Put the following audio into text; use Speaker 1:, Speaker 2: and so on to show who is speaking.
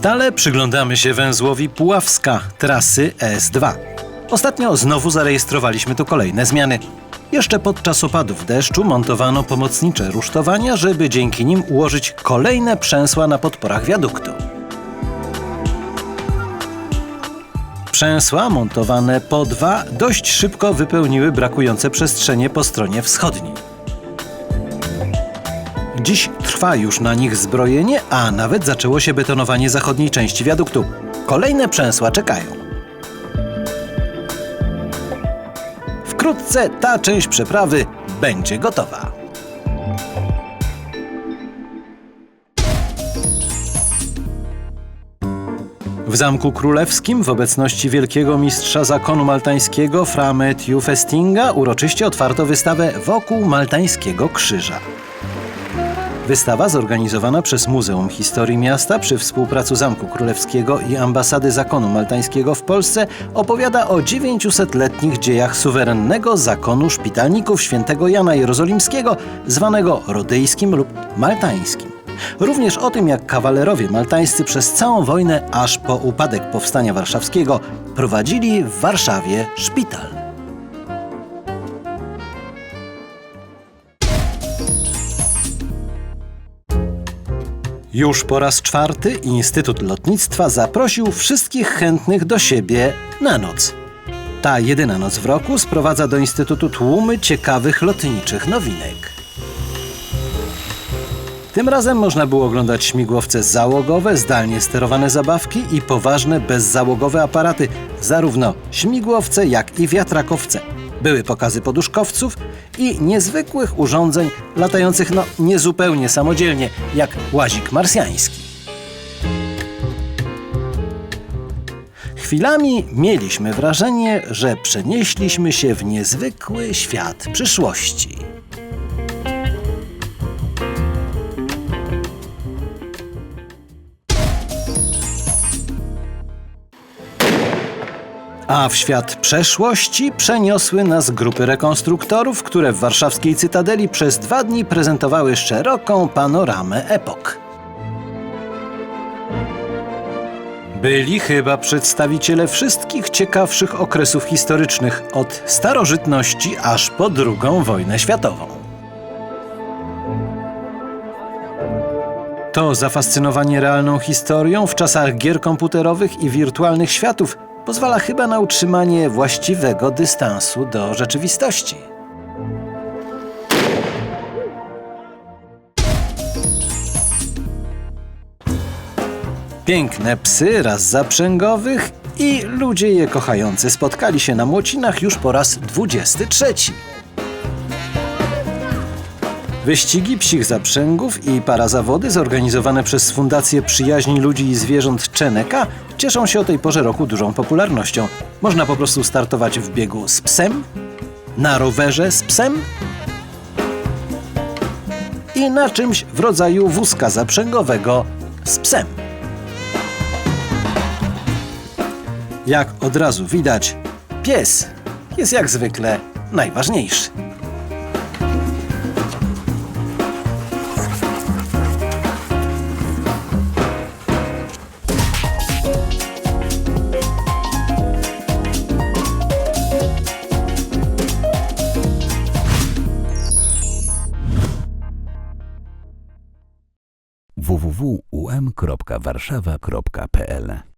Speaker 1: Stale przyglądamy się węzłowi Puławska, trasy S2. Ostatnio znowu zarejestrowaliśmy tu kolejne zmiany. Jeszcze podczas opadów deszczu montowano pomocnicze rusztowania, żeby dzięki nim ułożyć kolejne przęsła na podporach wiaduktu. Przęsła montowane po dwa dość szybko wypełniły brakujące przestrzenie po stronie wschodniej. Dziś trwa już na nich zbrojenie, a nawet zaczęło się betonowanie zachodniej części wiaduktu. Kolejne przęsła czekają. Wkrótce ta część przeprawy będzie gotowa. W Zamku Królewskim w obecności wielkiego mistrza zakonu maltańskiego Fra Matthew Festinga uroczyście otwarto wystawę wokół Maltańskiego Krzyża. Wystawa zorganizowana przez Muzeum Historii Miasta przy współpracy Zamku Królewskiego i Ambasady Zakonu Maltańskiego w Polsce opowiada o 900-letnich dziejach suwerennego zakonu szpitalników świętego Jana Jerozolimskiego, zwanego rodyjskim lub maltańskim. Również o tym, jak kawalerowie maltańscy przez całą wojnę, aż po upadek Powstania Warszawskiego, prowadzili w Warszawie szpital. Już po raz czwarty Instytut Lotnictwa zaprosił wszystkich chętnych do siebie na noc. Ta jedyna noc w roku sprowadza do Instytutu tłumy ciekawych lotniczych nowinek. Tym razem można było oglądać śmigłowce załogowe, zdalnie sterowane zabawki i poważne bezzałogowe aparaty, zarówno śmigłowce, jak i wiatrakowce. Były pokazy poduszkowców i niezwykłych urządzeń latających no niezupełnie samodzielnie, jak łazik marsjański. Chwilami mieliśmy wrażenie, że przenieśliśmy się w niezwykły świat przyszłości. A w świat przeszłości przeniosły nas grupy rekonstruktorów, które w warszawskiej Cytadeli przez dwa dni prezentowały szeroką panoramę epok. Byli chyba przedstawiciele wszystkich ciekawszych okresów historycznych, od starożytności aż po II wojnę światową. To zafascynowanie realną historią w czasach gier komputerowych i wirtualnych światów pozwala chyba na utrzymanie właściwego dystansu do rzeczywistości. Piękne psy raz zaprzęgowych i ludzie je kochający spotkali się na Młocinach już po raz 23. Wyścigi psich zaprzęgów i parazawody zorganizowane przez Fundację Przyjaźni Ludzi i Zwierząt Czeneka cieszą się o tej porze roku dużą popularnością. Można po prostu startować w biegu z psem, na rowerze z psem i na czymś w rodzaju wózka zaprzęgowego z psem. Jak od razu widać, pies jest jak zwykle najważniejszy.
Speaker 2: www.um.warszawa.pl